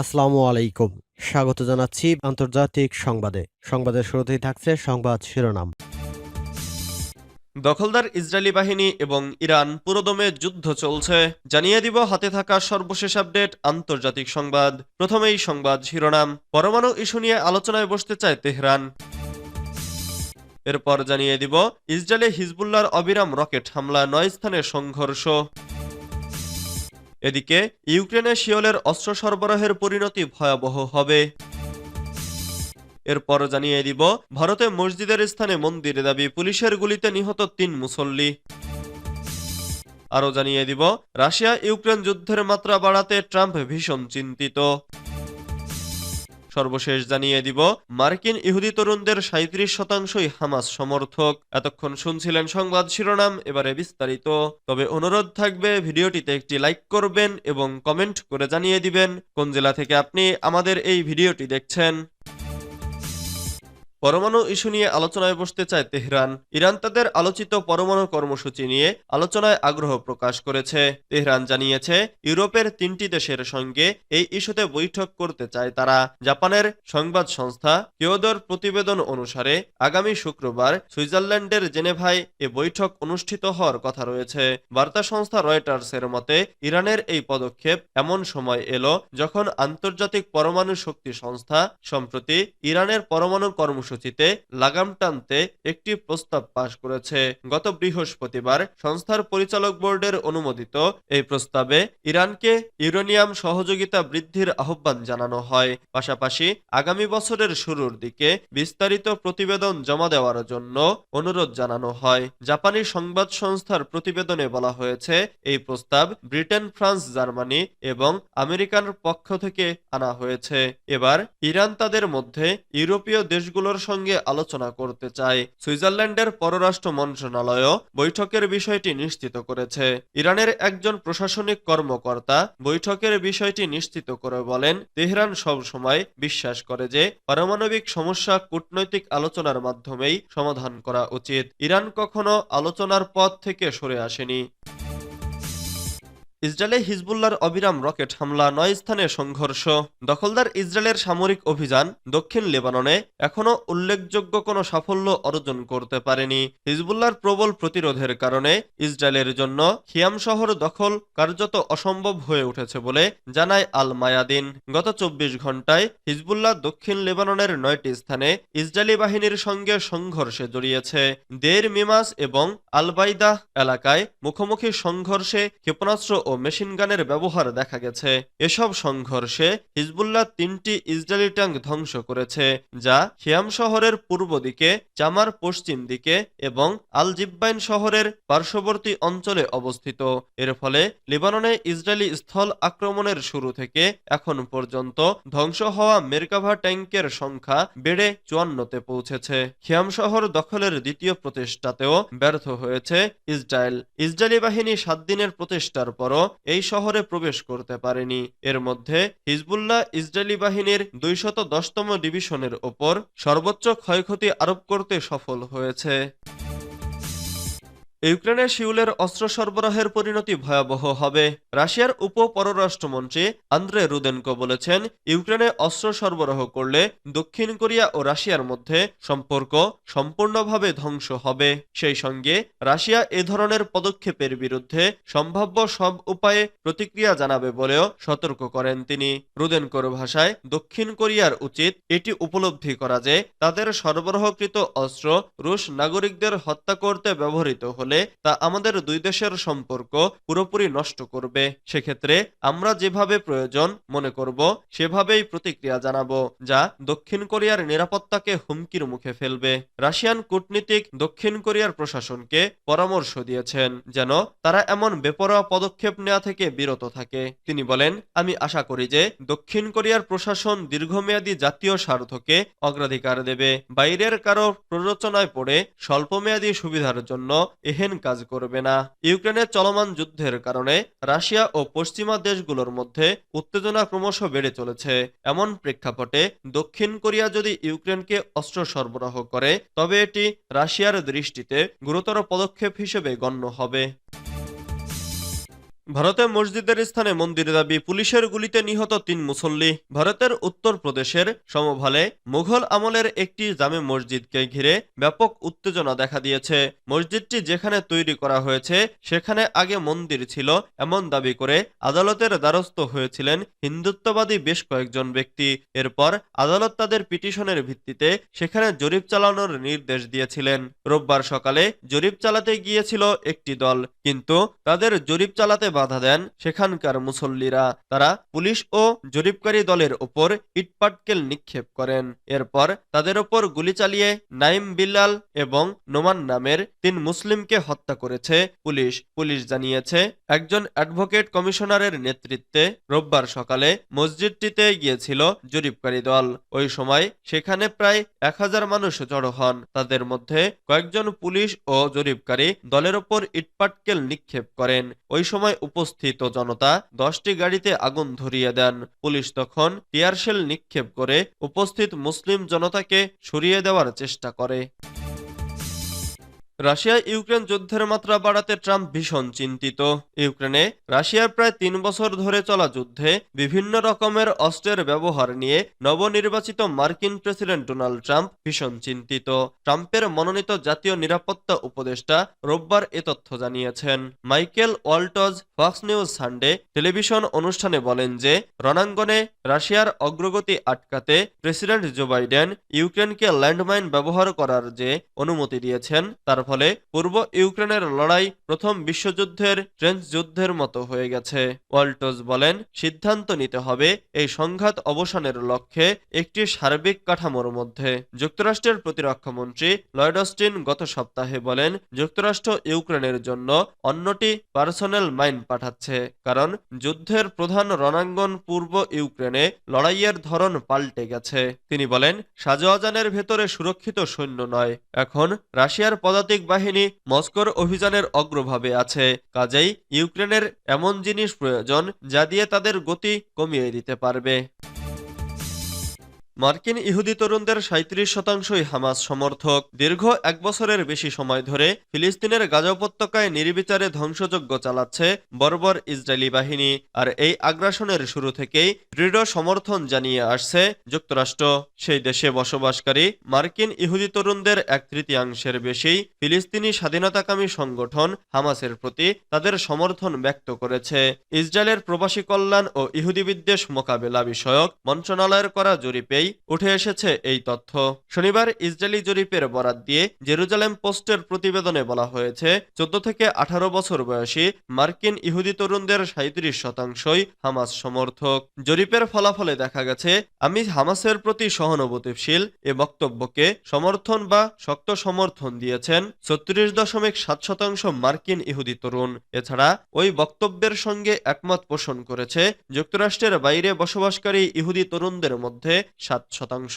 আসসালামু আলাইকুম। স্বাগত জানাচ্ছি আন্তর্জাতিক সংবাদে। সংবাদের শুরুতেই থাকছে সংবাদ শিরোনাম। দখলদার ইসরায়েলি বাহিনী এবং ইরান পুরোদমে যুদ্ধ চলছে। জানিয়ে দিব হাতে থাকা সর্বশেষ আপডেট আন্তর্জাতিক সংবাদ। প্রথমেই সংবাদ শিরোনাম। পরমাণু ইস্যু নিয়ে আলোচনায় বসতে চায় তেহরান। এরপর জানিয়ে দিব, ইসরায়েলে হিজবুল্লার অবিরাম রকেট হামলা, নয় স্থানে সংঘর্ষ। এদিকে ইউক্রেনে শিওলের অস্ত্র সরবরাহের পরিণতি ভয়াবহ হবে। এরপর জানিয়ে দিব, ভারতে মসজিদের স্থানে মন্দিরে দাবি, পুলিশের গুলিতে নিহত তিন মুসল্লি। আরও জানিয়ে দিব রাশিয়া ইউক্রেন যুদ্ধের মাত্রা বাড়াতে ট্রাম্প ভীষণ চিন্তিত। সর্বশেষ জানিয়ে দিব, মার্কিন ইহুদি তরুণদের সাঁত্রিশ শতাংশই হামাস সমর্থক। এতক্ষণ শুনছিলেন সংবাদ শিরোনাম, এবারে বিস্তারিত। তবে অনুরোধ থাকবে, ভিডিওটিতে একটি লাইক করবেন এবং কমেন্ট করে জানিয়ে দিবেন, কোন জেলা থেকে আপনি আমাদের এই ভিডিওটি দেখছেন। পরমাণু ইস্যু নিয়ে আলোচনায় বসতে চায় তেহরান। ইরান তাদের আলোচিত পরমাণু কর্মসূচি নিয়ে আলোচনায় আগ্রহ প্রকাশ করেছে। তেহরান জানিয়েছে, ইউরোপের তিনটি দেশের সঙ্গে এই ইস্যুতে বৈঠক করতে চায় তারা। জাপানের সংবাদ সংস্থা কিওদর প্রতিবেদন অনুসারে, আগামী শুক্রবার সুইজারল্যান্ডের জেনেভায় এ বৈঠক অনুষ্ঠিত হওয়ার কথা রয়েছে। বার্তা সংস্থা রয়টার্সের মতে, ইরানের এই পদক্ষেপ এমন সময় এলো যখন আন্তর্জাতিক পরমাণু শক্তি সংস্থা, সম্প্রতি ইরানের পরমাণু কর্মসূচিতে লাগাম টানতে একটি প্রস্তাব পাশ করেছে। গত বৃহস্পতিবার সংস্থার পরিচালক বোর্ডের অনুমোদিত এই প্রস্তাবে ইরানকে ইউরেনিয়াম সহযোগিতা বৃদ্ধির আহ্বান জানানো হয়। পাশাপাশি আগামী বছরের শুরুর দিকে বিস্তারিত প্রতিবেদন জমা দেওয়ার জন্য অনুরোধ জানানো হয়। জাপানি সংবাদ সংস্থার প্রতিবেদনে বলা হয়েছে, এই প্রস্তাব ব্রিটেন, ফ্রান্স, জার্মানি এবং আমেরিকার পক্ষ থেকে আনা হয়েছে। এবার ইরান তাদের মধ্যে ইউরোপীয় দেশগুলোর সঙ্গে আলোচনা করতে চায়। সুইজারল্যান্ডের পররাষ্ট্র মন্ত্রণালয়ও বৈঠকের বিষয়টি নিশ্চিত করেছে। ইরানের একজন প্রশাসনিক কর্মকর্তা বৈঠকের বিষয়টি নিশ্চিত করে বলেন, তেহরান সব সময় বিশ্বাস করে যে পারমাণবিক সমস্যা কূটনৈতিক আলোচনার মাধ্যমেই সমাধান করা উচিত। ইরান কখনো আলোচনার পথ থেকে সরে আসেনি। ইসরায়েলে হিজবুল্লার অবিরাম রকেট হামলা, নয় স্থানে সংঘর্ষ। দখলদার ইসরায়েলের সামরিক অভিযান দক্ষিণ লেবাননে এখনও উল্লেখযোগ্য কোনো সাফল্য অর্জন করতে পারেনি। হিজবুল্লার প্রবল প্রতিরোধের কারণে ইসরায়েলের জন্য খিয়াম শহর দখল কার্যত অসম্ভব হয়ে উঠেছে বলে জানায় আল মায়াদিন গত চব্বিশ ঘন্টায় হিজবুল্লাহ দক্ষিণ লেবাননের নয়টি স্থানে ইসরায়েলি বাহিনীর সঙ্গে সংঘর্ষে জড়িয়েছে। দের মিমাস এবং আলবাইদা এলাকায় মুখোমুখি সংঘর্ষে ক্ষেপণাস্ত্র ও মেশিন গানের ব্যবহার দেখা গেছে। এসব সংঘর্ষে হিজবুল্লাহ তিনটি ইসরায়েলি ট্যাঙ্ক ধ্বংস করেছে, যা খিয়াম শহরের পূর্ব দিকে চামার পশ্চিম দিকে এবং আল জিব্বাইন শহরের পার্শ্ববর্তী অঞ্চলে অবস্থিত। এর ফলে লিবাননে ইসরায়েলি স্থল আক্রমণের শুরু থেকে এখন পর্যন্ত ধ্বংস হওয়া মেরকাভা ট্যাঙ্কের সংখ্যা বেড়ে চুয়ান্নতে পৌঁছেছে। খিয়াম শহর দখলের দ্বিতীয় প্রচেষ্টাতেও ব্যর্থ হয়েছে ইসরায়েল। ইসরায়েলি বাহিনী সাত দিনের প্রচেষ্টার পরও এই শহরে প্রবেশ করতে পারেনি। এর মধ্যে হিজবুল্লাহ ইসরায়েলি বাহিনীর দুইশত দশতম ডিভিশনের ওপর সর্বোচ্চ ক্ষয়ক্ষতি আরোপ করতে সফল হয়েছে। ইউক্রেনের শিউলের অস্ত্র সরবরাহের পরিণতি ভয়াবহ হবে। রাশিয়ার উপ পররাষ্ট্রমন্ত্রী আন্দ্রে রুদেনকো বলেছেন, ইউক্রেনে অস্ত্র সরবরাহ করলে দক্ষিণ কোরিয়া ও রাশিয়ার মধ্যে সম্পর্ক সম্পূর্ণভাবে ধ্বংস হবে। সেই সঙ্গে রাশিয়া এ ধরনের পদক্ষেপের বিরুদ্ধে সম্ভাব্য সব উপায়ে প্রতিক্রিয়া জানাবে বলেও সতর্ক করেন তিনি। রুদেনকোর ভাষায়, দক্ষিণ কোরিয়ার উচিত এটি উপলব্ধি করা যে তাদের সরবরাহকৃত অস্ত্র রুশ নাগরিকদের হত্যা করতে ব্যবহৃত হলে তা আমাদের দুই দেশের সম্পর্ক পুরোপুরি নষ্ট করবে। সেক্ষেত্রে আমরা যেভাবে প্রয়োজন মনে করব, সেভাবেই প্রতিক্রিয়া জানাব, যা দক্ষিণ কোরিয়ার নিরাপত্তাকে হুমকির মুখে ফেলবে। রাশিয়ান কূটনীতিক দক্ষিণ কোরিয়ার প্রশাসনকে পরামর্শ দিয়েছেন যেন তারা এমন বেপরোয়া পদক্ষেপ নেওয়া থেকে বিরত থাকে। তিনি বলেন, আমি আশা করি যে দক্ষিণ কোরিয়ার প্রশাসন দীর্ঘমেয়াদী জাতীয় স্বার্থকে অগ্রাধিকার দেবে। বাইরের কারও প্ররোচনায় পড়ে স্বল্পমেয়াদী সুবিধার জন্য এহেন কাজ করবে না। ইউক্রেনের চলমান যুদ্ধের কারণে রাশিয়া ও পশ্চিমা দেশগুলোর মধ্যে উত্তেজনা ক্রমশ বেড়ে চলেছে। এমন প্রেক্ষাপটে দক্ষিণ কোরিয়া যদি ইউক্রেনকে অস্ত্র সরবরাহ করে, তবে এটি রাশিয়ার দৃষ্টিতে গুরুতর পদক্ষেপ হিসেবে গণ্য হবে। ভারতে মসজিদের স্থানে মন্দির দাবি পুলিশের গুলিতে নিহত তিন মুসল্লি। ভারতের উত্তর প্রদেশের সমভালে মুঘল আমলের একটি জামে মসজিদকে ঘিরে ব্যাপক উত্তেজনা দেখা দিয়েছে। মসজিদটি যেখানে তৈরি করা হয়েছে, সেখানে আগে মন্দির ছিল এমন দাবি করে আদালতের দ্বারস্থ হয়েছিলেন হিন্দুত্ববাদী বেশ কয়েকজন ব্যক্তি। এরপর আদালত তাদের পিটিশনের ভিত্তিতে সেখানে জরিপ চালানোর নির্দেশ দিয়েছিলেন। রোববার সকালে জরিপ চালাতে গিয়েছিল একটি দল, কিন্তু তাদের জরিপ চালাতে বাধা দেন, সেখানকার মুসল্লিরা তারা পুলিশ ও জরিপকারী দলের ওপর ইটপাটকেল নিক্ষেপ করেন। এরপর তাদের ওপর গুলি চালিয়ে নাইম বিল্লাল এবং নোমান নামের তিন মুসলিমকে হত্যা করেছে পুলিশ। পুলিশ জানিয়েছে, একজন অ্যাডভোকেট কমিশনারের নেতৃত্বে রোববার সকালে মসজিদটিতে গিয়েছিল জরিপকারী দল। ওই সময় সেখানে প্রায় এক হাজার মানুষ জড়ো হন। তাদের মধ্যে কয়েকজন পুলিশ ও জরিপকারী দলের ওপর ইটপাটকেল নিক্ষেপ করেন। ওই সময় উপস্থিত জনতা দশটি গাড়িতে আগুন ধরিয়ে দেন। পুলিশ তখন টিয়ারশেল নিক্ষেপ করে উপস্থিত মুসলিম জনতাকে সরিয়ে দেওয়ার চেষ্টা করে। রাশিয়া ইউক্রেন যুদ্ধের মাত্রা বাড়াতে ট্রাম্প ভীষণ চিন্তিত। ইউক্রেনে রাশিয়ার প্রায় তিন বছর ধরে চলা যুদ্ধে বিভিন্ন রকমের অস্ত্রের ব্যবহার নিয়ে নবনির্বাচিত মার্কিন প্রেসিডেন্ট ডোনাল্ড ট্রাম্প ভীষণ চিন্তিত। ট্রাম্পের মনোনীত জাতীয় নিরাপত্তা উপদেষ্টা রোববার এ তথ্য জানিয়েছেন। Michael Waltz, Fox News Sunday television অনুষ্ঠানে বলেন যে, রণাঙ্গনে রাশিয়ার অগ্রগতি আটকাতে প্রেসিডেন্ট জো বাইডেন ইউক্রেনকে ল্যান্ডমাইন ব্যবহার করার যে অনুমতি দিয়েছেন, তার ফলে পূর্ব ইউক্রেনের লড়াই প্রথম বিশ্বযুদ্ধের ট্রেঞ্চ যুদ্ধের মতো হয়ে গেছে। ওয়াল্টজ বলেন, সিদ্ধান্ত নিতে হবে এই সংঘাত অবসানের লক্ষ্যে একটি সার্বিক কাঠামোর মধ্যে। যুক্তরাষ্ট্রের প্রতিরক্ষামন্ত্রী লয়েড অস্টিন গত সপ্তাহে বলেন, যুক্তরাষ্ট্র ইউক্রেনের জন্য অন্যটি পার্সোনাল মাইন পাঠাচ্ছে, কারণ যুদ্ধের প্রধান রণাঙ্গন পূর্ব ইউক্রেনে লড়াইয়ের ধরন পাল্টে গেছে। তিনি বলেন, সাজোয়াজানের ভেতরে সুরক্ষিত সৈন্য নয়। এখন রাশিয়ার পদাতিক বাহিনী মস্কোর অভিযানের অগ্রভাবে আছে। কাজেই ইউক্রেনের এমন জিনিস প্রয়োজন যা দিয়ে তাদের গতি কমিয়ে দিতে পারবে। মার্কিন ইহুদি তরুণদের সাঁত্রিশ শতাংশই হামাস সমর্থক। দীর্ঘ এক বছরের বেশি সময় ধরে ফিলিস্তিনের গাজা উপত্যকায় নির্বিচারে ধ্বংসযজ্ঞ চালাচ্ছে বর্বর ইসরায়েলি বাহিনী আর এই আগ্রাসনের শুরু থেকেই দৃঢ় সমর্থন জানিয়ে আসছে যুক্তরাষ্ট্র। সেই দেশে বসবাসকারী মার্কিন ইহুদি তরুণদের এক তৃতীয়াংশের বেশি ফিলিস্তিনি স্বাধীনতাকামী সংগঠন হামাসের প্রতি তাদের সমর্থন ব্যক্ত করেছে। ইসরায়েলের প্রবাসী কল্যাণ ও ইহুদি বিদ্বেষ মোকাবেলা বিষয়ক মন্ত্রণালয়ের করা জরিপেই উঠে এসেছে এই তথ্য। শনিবার ইসরায়েলি জরিপের বরাত দিয়ে জেরুজালেম পোস্টের প্রতিবেদনে বলা হয়েছে, চোদ্দ থেকে আঠারো বছর বয়সী মার্কিন ইহুদি তরুণদের সাঁত্রিশ শতাংশই হামাস সমর্থক। জরিপের ফলাফলে দেখা গেছে, আমি হামাসের প্রতি সহানুভূতিশীল এ বক্তব্যকে সমর্থন বা শক্ত সমর্থন দিয়েছেন ছত্রিশ দশমিক সাত শতাংশ মার্কিন ইহুদি তরুণ। এছাড়া ওই বক্তব্যের সঙ্গে একমত পোষণ করেছে যুক্তরাষ্ট্রের বাইরে বসবাসকারী ইহুদি তরুণদের মধ্যে সাত শতাংশ।